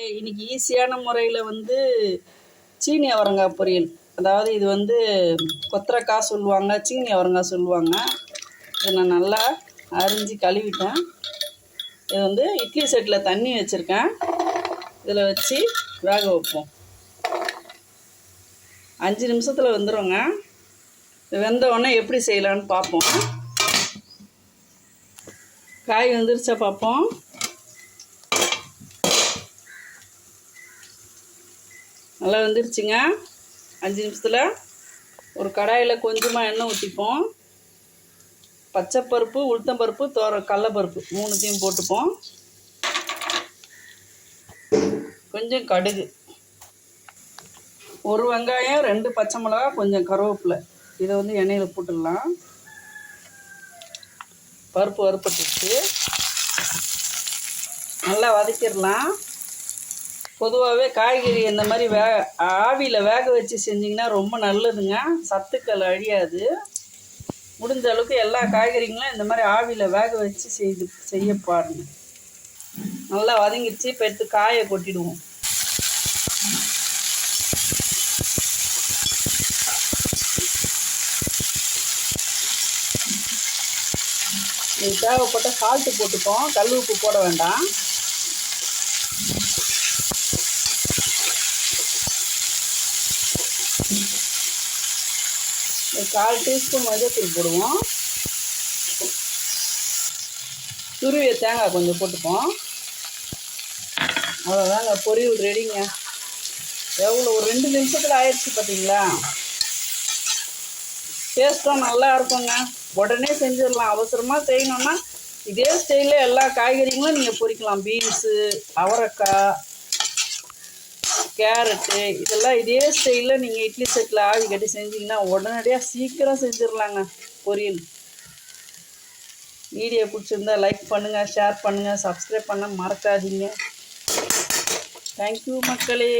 இன்னைக்கு ஈஸியான முறையில் வந்து சீனி அவரங்காய் பொரியல். அதாவது இது வந்து கொத்தரக்காய் சொல்லுவாங்க சீனி அவரங்காய் சொல்லுவாங்க. இதை நான் நல்லா அரிஞ்சு கழுவிட்டேன். இது வந்து இட்லி செட்டில் தண்ணி வச்சுருக்கேன். இதில் வச்சு வேக வைப்போம். அஞ்சு நிமிஷத்தில் வெந்துருங்க. வெந்த உடனே எப்படி செய்யலான்னு பார்ப்போம். காய் வெந்துருச்சா பார்ப்போம். நல்லா வந்துருச்சுங்க. அஞ்சு நிமிஷத்தில் ஒரு கடாயில் கொஞ்சமாக எண்ணெய் ஊற்றிப்போம் பச்சைப்பருப்பு உளுத்தம்பருப்பு தோர கடலப்பருப்பு மூணுத்தையும் போட்டுப்போம். கொஞ்சம் கடுகு. ஒரு வெங்காயம் ரெண்டு பச்சை மிளகா கொஞ்சம் கருவேப்பிலை. இதை வந்து எண்ணெயில் போட்டுடலாம். பருப்பு வறுப்பட்டுச்சு நல்லா வதக்கிடலாம். பொதுவாகவே காய்கறி இந்த மாதிரி வே ஆவியில் வேக வச்சு செஞ்சிங்கன்னா ரொம்ப நல்லதுங்க. சத்துக்கள் அழியாது. முடிஞ்ச அளவுக்கு எல்லா காய்கறிங்களும் இந்த மாதிரி ஆவியில் வேக வச்சு செய்து செய்ய பாருங்க. நல்லா வதங்கிடுச்சு. இப்போ எடுத்து காயை கொட்டிடுவோம். தேவைப்பட்ட சால்ட்டு போட்டுப்போம். கல் உப்பு போட வேண்டாம். ஒரு கால் டீஸ்பூன் மஞ்சத்தூள் போடுவோம். துருவிய தேங்காய் கொஞ்சம் போட்டுப்போம். அவ்வளோதாங்க பொரியல் ரெடிங்க எவ்வளோ ஒரு ரெண்டு நிமிஷத்தில் ஆயிடுச்சு பார்த்தீங்களா டேஸ்ட்டும் நல்லா இருக்குங்க. உடனே செஞ்சிடலாம். அவசரமாக செய்யணும்னா இதே ஸ்டைலில் எல்லா காய்கறிகளும் நீங்கள் பொரிக்கலாம். பீன்ஸு அவரைக்காய் கேரட்டு இதெல்லாம் இதே ஸ்டைலில் நீங்கள் இட்லி செட்டில் ஆவி கட்டி செஞ்சீங்கன்னா உடனடியாக சீக்கிரம் செஞ்சிடலாங்க பொரியல். வீடியோ பிடிச்சிருந்தா லைக் பண்ணுங்கள் ஷேர் பண்ணுங்கள் சப்ஸ்கிரைப் பண்ண மறக்காதீங்க. தேங்க்யூ மக்களே.